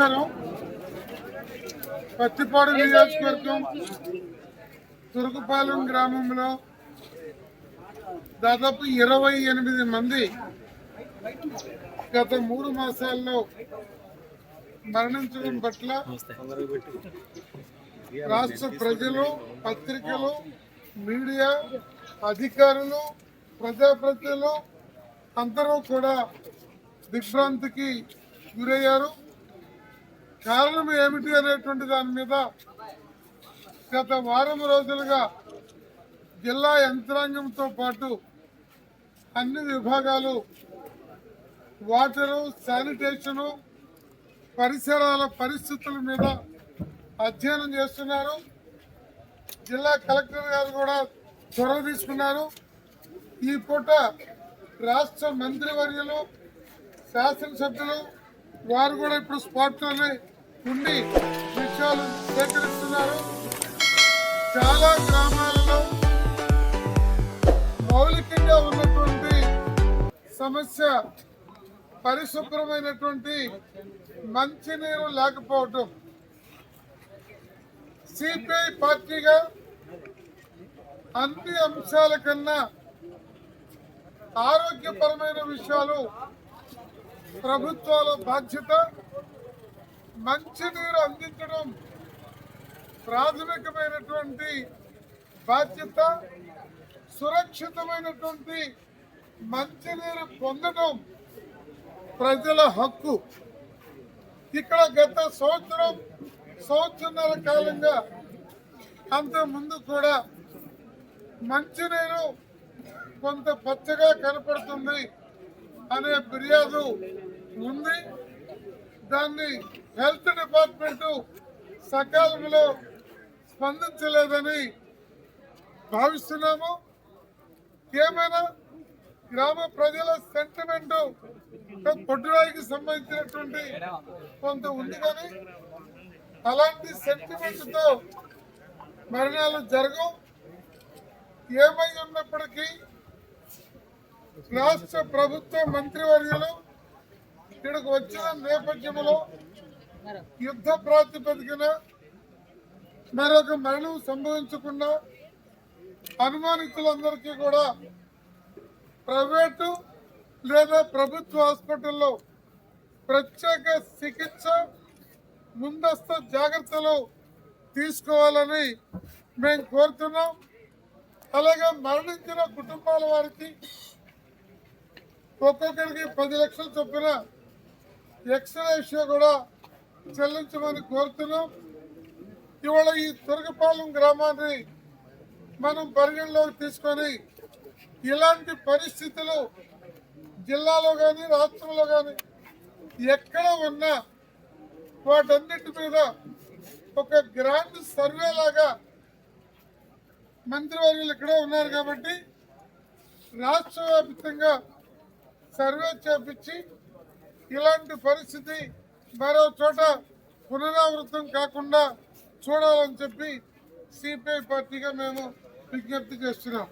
నమస్కారం పత్తిపాడు నియోజకవర్గం తురుకుపాలెం గ్రామంలో దాదాపు ఇరవై ఎనిమిది మంది గత మూడు మాసాల్లో మరణించడం పట్ల రాష్ట్ర ప్రజలు పత్రికలు మీడియా అధికారులు ప్రజాప్రతినిధులు అందరూ కూడా దిగ్భ్రాంతికి గురయ్యారు. కారణం ఏమిటి అనేటువంటి దాని మీద గత వారం రోజులుగా జిల్లా యంత్రాంగంతో పాటు అన్ని విభాగాలు వాటరు శానిటేషను పరిసరాల పరిస్థితుల మీద అధ్యయనం చేస్తున్నారు. జిల్లా కలెక్టర్ గారు కూడా చొరవ తీసుకున్నారు. ఈ పూట రాష్ట్ర మంత్రివర్యులు శాసనసభ్యులు వారు కూడా ఇప్పుడు స్పాట్లోనే ఉండి విషయాలు సేకరిస్తున్నారు. చాలా గ్రామాలలో మౌలికంగా ఉన్నటువంటి సమస్య పరిశుభ్రమైనటువంటి మంచినీరు లేకపోవటం. సిపిఐ పార్టీగా అన్ని అంశాల కన్నా ఆరోగ్యపరమైన విషయాలు ప్రభుత్వాల బాధ్యత మంచినీరు అందించడం ప్రాథమికమైనటువంటి బాధ్యత సురక్షితమైనటువంటి మంచినీరు పొందడం ప్రజల హక్కు. ఇక్కడ గత సంవత్సరం సంవత్సరాల కాలంగా అంతకుముందు ముందు కూడా మంచినీరు కొంత పచ్చగా కనపడుతుంది అనే ఫిర్యాదు ఉంది. దాన్ని హెల్త్ డిపార్ట్మెంట్ సకాలంలో స్పందించలేదని భావిస్తున్నాము. ఏమైనా గ్రామ ప్రజల సెంటిమెంట్ పొట్టురాయికి సంబంధించినటువంటి కొంత ఉంది కానీ అలాంటి సెంటిమెంట్తో మరణాలు జరగవు. ఏమై ఉన్నప్పటికీ రాష్ట్ర ప్రభుత్వ మంత్రివర్యులు ఇక్కడికి వచ్చిన నేపథ్యంలో యుద్ధ ప్రాతిపదికన మరొక మరణం సంభవించకుండా అనుమానితులందరికీ కూడా ప్రైవేటు లేదా ప్రభుత్వ హాస్పిటల్లో ప్రత్యేక చికిత్స ముందస్తు జాగ్రత్తలు తీసుకోవాలని మేము కోరుతున్నాం. అలాగే మరణించిన కుటుంబాల వారికి ఒక్కొక్కరికి పది లక్షలు చొప్పున ఎక్స్రేషియో కూడా చెల్లించమని కోరుతున్నాం. ఇవాళ ఈ తురగపాలెం గ్రామాన్ని మనం పరిగణలోకి తీసుకొని ఇలాంటి పరిస్థితులు జిల్లాలో కానీ రాష్ట్రంలో కానీ ఎక్కడ ఉన్నా వాటన్నిటి మీద ఒక గ్రాండ్ సర్వే లాగా మంత్రివర్యులు ఇక్కడే ఉన్నారు కాబట్టి రాష్ట్ర వ్యాప్తంగా సర్వే చేపించి ఇలాంటి పరిస్థితి మరో చోట పునరావృతం కాకుండా చూడాలని చెప్పి సిపిఐ పార్టీగా మేము విజ్ఞప్తి చేస్తున్నాం.